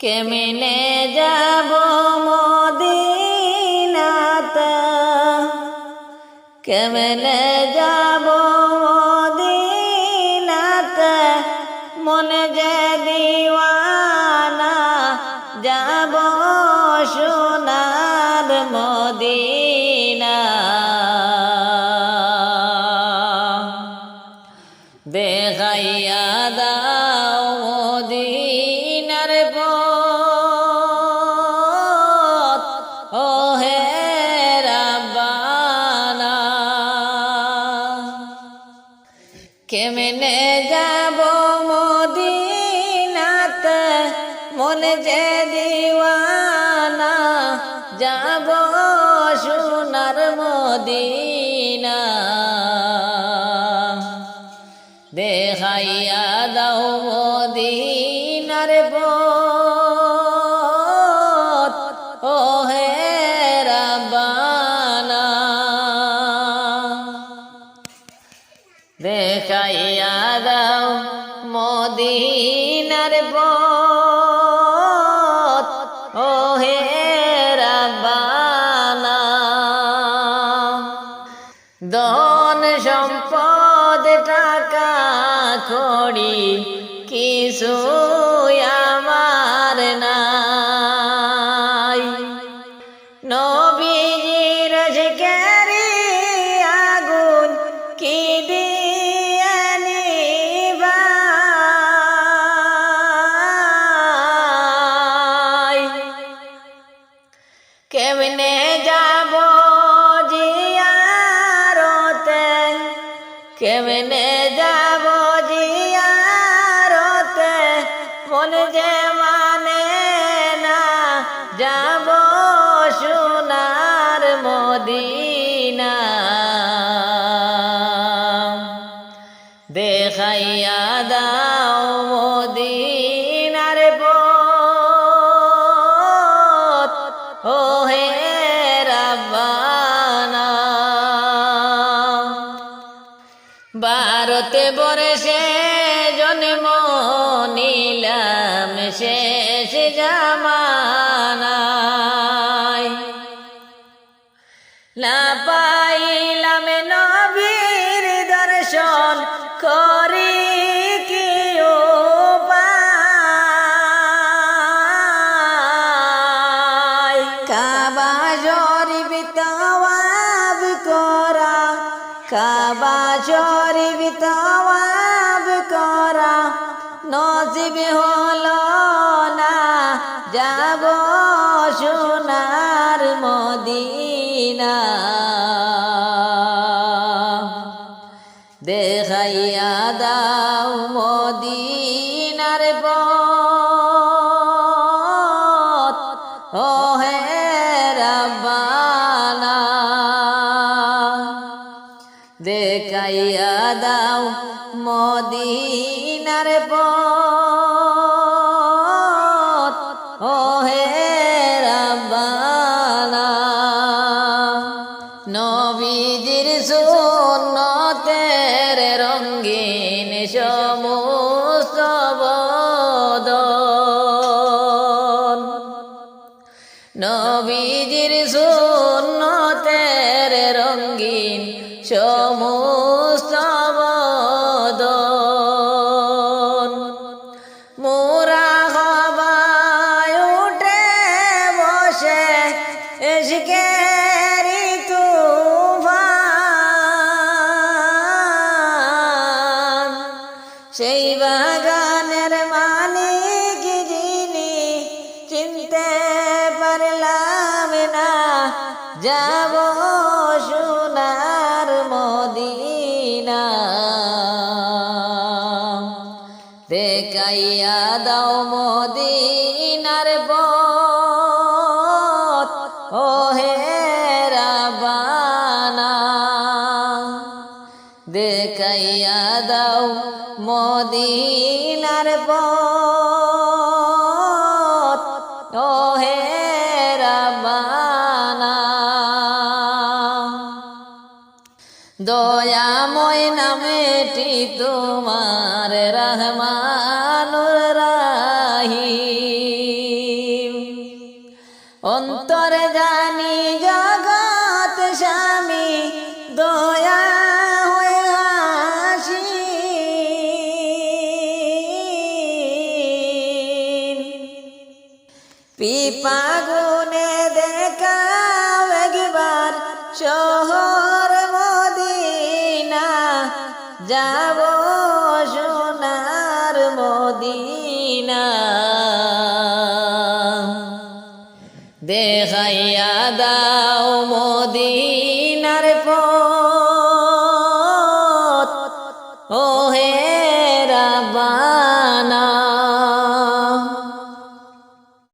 কেমনে যাব মদিনাতে? কেমনে যাব মদিনাতে? মনে যে মনে যে দিওয়ানা যাব সোনার মদিনা। দেখাইয়া দাও মদিনার দেখাইয়া দাও মদিনার করি কিছু আমার নাই। নবীজির শিকারি আগুন কি দিয়ে কেমনে যাব মনে যে মানে না, যাব সোনার মদিনা। দেখাইয়া দাও মদিনার পথ ও হে রাব্বানা। ভারতে বরসে জামানায় না পাইলাম নবীর দর্শন, করি কি কাবা শরীফ তওয়াব করা, কাবা শরীফ তওয়াব করা নসিব হলো যাব সোনার মদিনা। দেখাইয়া দাও মদিনার পথ ও হে দেখাইয়া দাও মদিনার পথ নবীজির সুন্নতের রঙ্গিন সমস্ত নবীজির সুন্নতের রঙ্গিন সমস্ত সেই বাগানের মালিক যিনি চিনতে পারলাম না। যাব সোনার মদিনা। দেখাইয়া দাও মদিনার দেখাইয়া দাও মদিনার পথ। ও হে নামেটি তোমার রহমানুর রাহি অন্তরে জানি জগৎ স্বামী পিপাগুনে দেখাও একবার শহর মদিনা যাব সোনার মদিনা। দেখাইয়া দাও মদিনা।